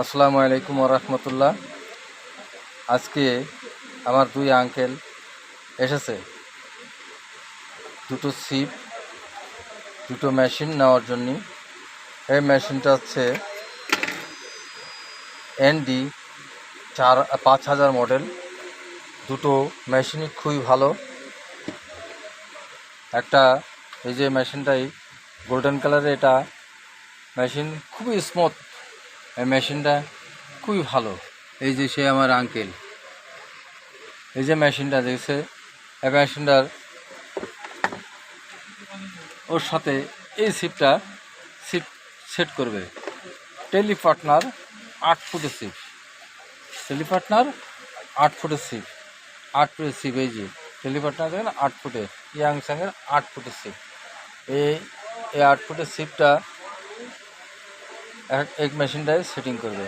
আসসালামু আলাইকুম রহমতুল্লাহ আজকে আমার দুই আঙ্কেল এসেছে। দুটো সিপ দুটো মেশিন নেওয়ার জন্য। এই মেশিনটা হচ্ছে এনডি চার, পাঁচ হাজার মডেল দুটো মেশিনই খুবই ভালো। একটা এই যে মেশিনটাই গোল্ডেন কালারের এটা মেশিন খুবই স্মুথ এই মেশিনটা খুবই ভালো। এই যে সে আমার আঙ্কেল এই যে মেশিনটা দেখছে, এই মেশিনটার ওর সাথে এই সিপটা সিপ সেট করবে। টেলি পার্টনার আট ফুটের সিপ টেলি পার্টনার আট ফুটের সিপ আট ফুটের সিপ এই যে টেলি পার্টনার দেখেন, আট ফুটে ইয়াং স্যাংয়ের আট ফুটের সিপ এই এই আট ফুটের সিপটা এক মেশিনটায় সেটিং করবে।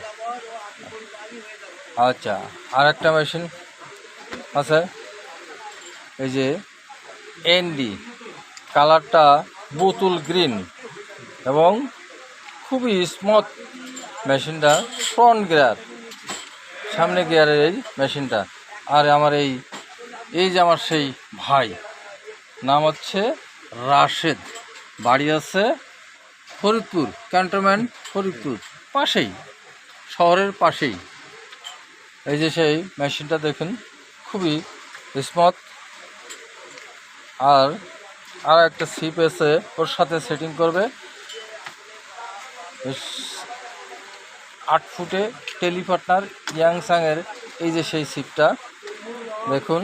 আচ্ছা আর একটা মেশিন আছে। এই যে এনডি কালারটা বোতল গ্রিন এবং খুবই স্মুথ মেশিনটা ফ্রন্ট গিয়ার সামনে গিয়ারের এই মেশিনটা আর আমার এই এই যে আমার সেই ভাই, নাম হচ্ছে রাশেদ, বাড়ি আছে ফরিদপুর, ক্যান্টনমেন্ট ফরিদপুর, পাশেই, শহরের পাশেই। এই যে সেই মেশিনটা দেখুন, খুবই স্মথ আর আর একটা সিপ এসে ওর সাথে সেটিং করবে। আট ফুটে টেলিপার্টনার ইয়াংসাংয়ের এই যে সেই সিপটা, দেখুন,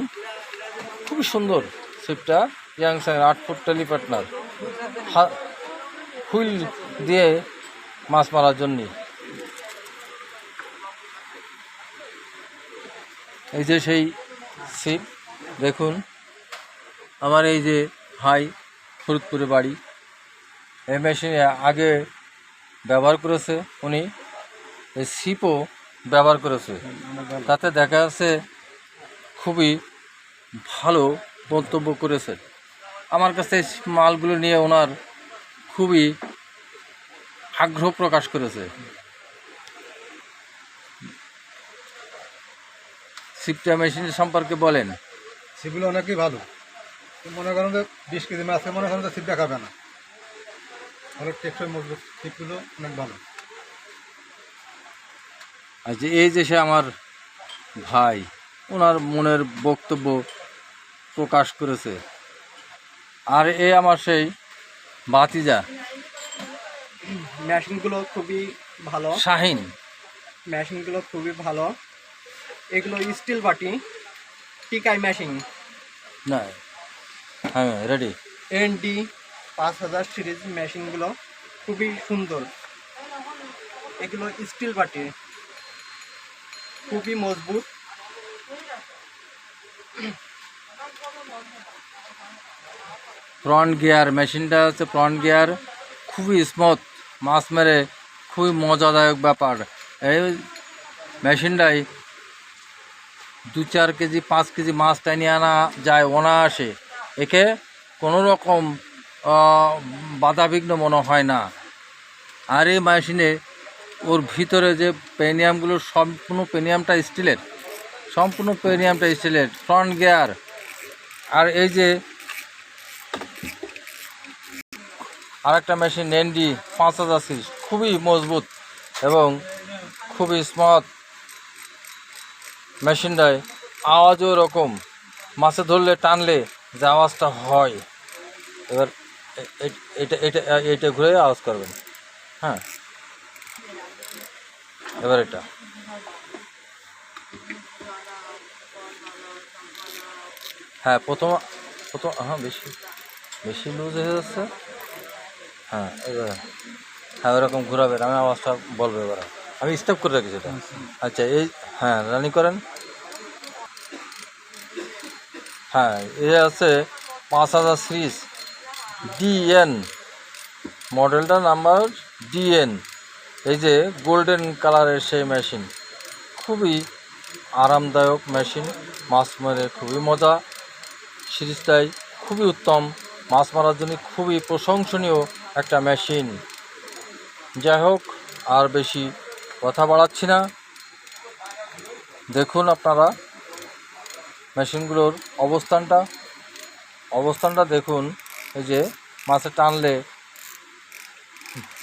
খুবই সুন্দর সিপটা, ইয়াংসাংয়ের আট ফুট টেলিপার্টনার। হুইল দিয়ে মাছ মারার জন্যে। এই যে সেই সিপ দেখুন, আমার এই যে ভাই ফরিদপুরে বাড়ি, এই মেশিনে আগে ব্যবহার করেছে উনি, এই সিপও ব্যবহার করেছে। তাতে দেখা যাচ্ছে খুবই ভালো মন্তব্য করেছে। আমার কাছে মালগুলো নিয়ে ওনার খুবই আগ্রহ প্রকাশ করেছে। সিপটা মেশিন সম্পর্কে বলেন। সিপগুলো অনেকই ভালো। মনে করেন যে বিশ কেজি মাছকে মনে করেন যে সিপ দেখাবে না। ভালো টেকসই মজবুত সিপগুলো অনেক ভালো। যে এই যে সে আমার ভাই ওনার মনের বক্তব্য প্রকাশ করেছে। আর এ আমার সেই বাতিজা মেশিনগুলো খুবই ভালো। শাহিন। মেশিনগুলো খুবই ভালো। এগুলো স্টিল বাটি টিকাই মেশিন না হ্যাঁ রেডি এনডি পাঁচ হাজার সিরিজ মেশিনগুলো খুবই সুন্দর। এগুলো স্টিল বাটি। খুবই মজবুত। ফ্রন্ট গিয়ার মেশিনটা হচ্ছে ফ্রন্ট গিয়ার খুবই স্মুথ মাছ মেরে খুবই মজাদায়ক ব্যাপার। এই মেশিনটাই দু চার কেজি, পাঁচ কেজি মাছ টানিয়ে আনা যায় অনায়াসে। একে কোনো রকম বাধাবিঘ্ন মনে হয় না। আর এই মেশিনে ওর ভিতরে যে পেনিয়ামগুলো, সম্পূর্ণ পেনিয়ামটা স্টিলের, সম্পূর্ণ পেনিয়ামটা স্টিলের, ফ্রন্ট গিয়ার। আর এই যে আরেকটা মেশিন এনডি পাঁচ হাজার সিরিজ, খুবই মজবুত এবং খুবই স্মার্ট। মেশিনটায় আওয়াজও এরকম, মাছে ধরলে, টানলে যে আওয়াজটা হয়। এবার এটা এটা এটা ঘুরে আওয়াজ করবেন। হ্যাঁ। এবার এটা। হ্যাঁ প্রথম প্রথম হ্যাঁ বেশি বেশি লুজ হয়ে যাচ্ছে। হ্যাঁ এবার। হ্যাঁ ওরকম ঘুরাবেন আমি আওয়াজটা বলব এবার। আমি স্টপ করে রাখি সেটা। আচ্ছা এই হ্যাঁ রানিং করেন। হ্যাঁ এ আছে পাঁচ হাজার সিরিজ। ডিএন। মডেলটার নাম্বার ডিএন। এই যে গোল্ডেন কালারের সেই মেশিন। খুবই আরামদায়ক মেশিন। মাছ মারে খুবই মজা। সিরিজটাই খুবই উত্তম। মাছ মারার জন্য খুবই প্রশংসনীয়। একটা মেশিন। যাই হোক, আর বেশি কথা বাড়াচ্ছি না। দেখুন আপনারা মেশিনগুলোর অবস্থানটা। অবস্থানটা দেখুন, এই যে মাছে টানলে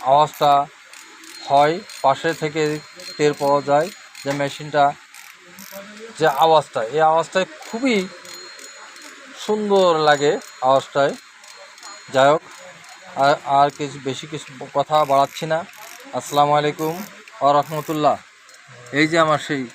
আওয়াজটা হয়, পাশে থেকে টের পাওয়া যায় যে মেশিনটা, যে আওয়াজটা। এই আওয়াজটায় খুবই সুন্দর লাগে আওয়াজটায় যাই হোক আর আর কিছু, বেশি কিছু কথা বাড়াচ্ছি না। আসসালামু আলাইকুম আ রহমতুল্লাহ। এই যে আমার সেই